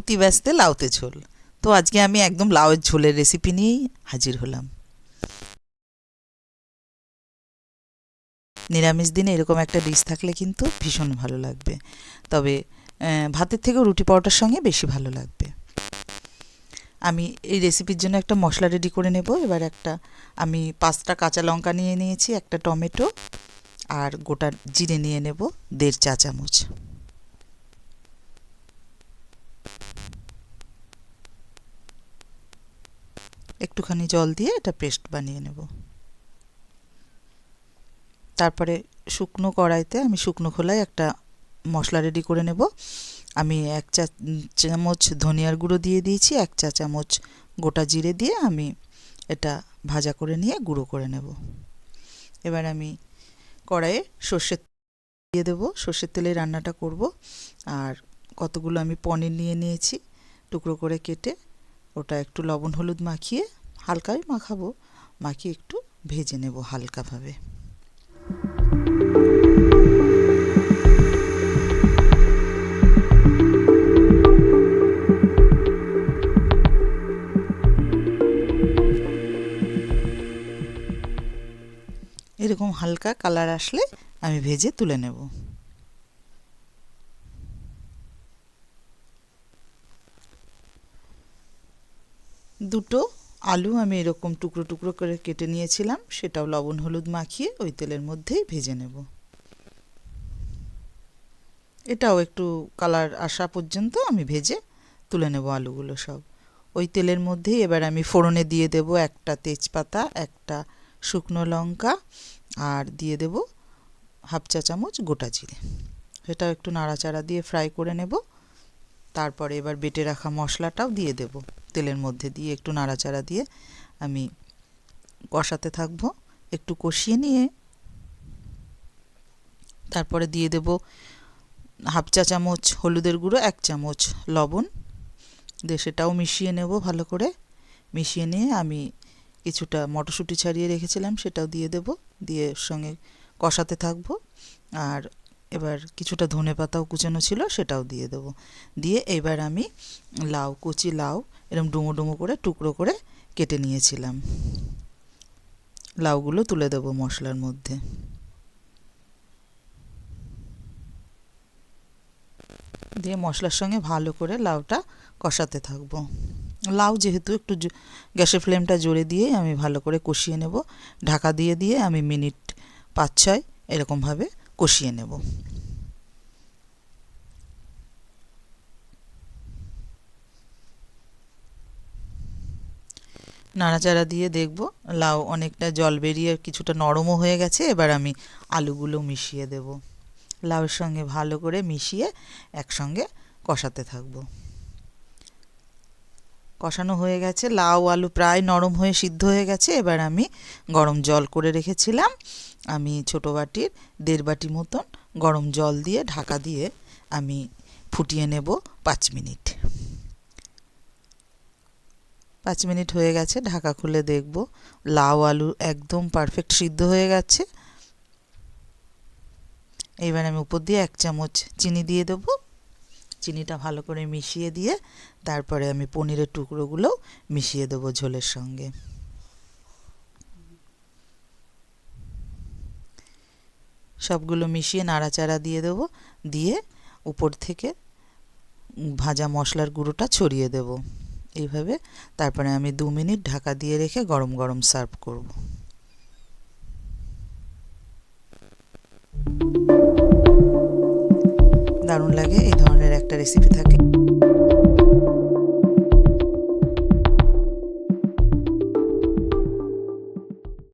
ভর্তি ব্যস্তে লাউতে ঝোল। তো আজকে আমি একদম লাউয়ের ঝোলের রেসিপি নিয়েই হাজির হলাম। নিরামিষ দিনে এরকম একটা ডিশ থাকলে কিন্তু ভীষণ ভালো লাগবে। তবে ভাতের থেকেও রুটি পরোটার সঙ্গে বেশি ভালো লাগবে। আমি এই রেসিপির জন্য একটা মশলা রেডি করে নেব। এবার একটা, আমি পাঁচটা কাঁচা লঙ্কা নিয়ে নিয়েছি, একটা টমেটো, আর গোটা জিরে নিয়ে নেব, দেড় চা চামচ একটুখানি জল দিয়ে এটা পেস্ট বানিয়ে নেব। তারপরে শুকনো কড়াইতে আমি শুকনো খোলায় একটা মশলা রেডি করে নেব। আমি এক চা, চামচ ধনিয়ার গুঁড়ো দিয়ে দিয়েছি, এক চা চামচ গোটা জিরে দিয়ে আমি এটা ভাজা করে নিয়ে গুঁড়ো করে নেব। এবার আমি কড়াইয়ে সর্ষের দিয়ে দেবো। সর্ষের তেলে রান্নাটা করব। আর কতগুলো আমি পনির নিয়ে নিয়েছি, টুকরো করে কেটে ওটা একটু লবণ, হলুদ মাখিয়ে হালকাই মাখাবো। মাখিয়ে একটু ভেজে নেব হালকাভাবে। এরকম হালকা কালার আসলে আমি ভেজে তুলে নেব। দুটো আলু আমি এরকম টুকরো টুকরো করে কেটে নিয়েছিলাম, সেটাও লবণ হলুদ মাখিয়ে ওই তেলের মধ্যেই ভেজে নেব। এটাও একটু কালার আসা পর্যন্ত আমি ভেজে তুলে নেব আলুগুলো সব। ওই তেলের মধ্যেই এবার আমি ফোড়নে দিয়ে দেব একটা তেজপাতা, একটা শুকনো লঙ্কা, আর দিয়ে দেব হাফ চা চামচ গোটা জিরে। সেটাও একটু নাড়াচাড়া দিয়ে ফ্রাই করে নেব। তারপরে এবার বেটে রাখা মশলাটাও দিয়ে দেব। তেলের মধ্যে দিয়ে একটু নাড়াচাড়া দিয়ে আমি কষাতে থাকব। একটু কষিয়ে নিয়ে তারপরে দিয়ে দেব হাফ চা চামচ হলুদের গুঁড়ো, এক চামচ লবণ। দিয়ে সেটাও মিশিয়ে নেব ভালো করে। মিশিয়ে নিয়ে আমি কিছুটা মটরশুঁটি ছাড়িয়ে রেখেছিলাম, সেটাও দিয়ে দেব। দিয়ে সঙ্গে কষাতে থাকব। আর এবার কিছুটা ধনে পাতাও কুচানো ছিল, সেটাও দিয়ে দেব। দিয়ে এবার আমি লাউ, কচি লাউ এরকম ডুমো ডুমো করে, টুকরো করে কেটে নিয়েছিলাম। লাউগুলো তুলে দেব মশলার মধ্যে। দিয়ে মশলার সঙ্গে ভালো করে লাউটা কষাতে থাকব। লাউ যেহেতু একটু গ্যাসের ফ্লেমটা জোরে দিয়ে আমি ভালো করে কষিয়ে নেব। ঢাকা দিয়ে দিয়ে আমি মিনিট পাঁচ ছয় এরকমভাবে কষিয়ে নেব। নাড়াচাড়া দিয়ে দেখব। লাউ অনেকটা জল বেরিয়ে কিছুটা নরমও হয়ে গেছে, এবার আমি আলুগুলো মিশিয়ে দেব। লাউয়ের সঙ্গে ভালো করে মিশিয়ে একসঙ্গে কষাতে থাকব। কষানো হয়ে গেছে, লাউ আলু প্রায় নরম হয়ে সিদ্ধ হয়ে গেছে, এবার আমি গরম জল করে রেখেছিলাম। আমি ছোটো বাটির, দেড় বাটি মতন গরম জল দিয়ে ঢাকা দিয়ে আমি ফুটিয়ে নেব পাঁচ মিনিট। পাঁচ মিনিট হয়ে গেছে, ঢাকা খুলে দেখব। লাউ আলু একদম পারফেক্ট সিদ্ধ হয়ে গেছে। এবার আমি উপর দিয়ে এক চামচ চিনি দিয়ে দেবো। চিনিটা ভালো করে মিশিয়ে দিয়ে তারপরে আমি পনিরের টুকরোগুলোও মিশিয়ে দেবো ঝোলের সঙ্গে। সবগুলো মিশিয়ে নাড়াচাড়া দিয়ে দেবো, দিয়ে উপর থেকে ভাজা মশলার গুঁড়োটা ছড়িয়ে দেব। এইভাবে। তারপরে আমি দু মিনিট ঢাকা দিয়ে রেখে গরম গরম সার্ভ করব। দারুণ লাগে, এই ধরনের একটা রেসিপি থাকে।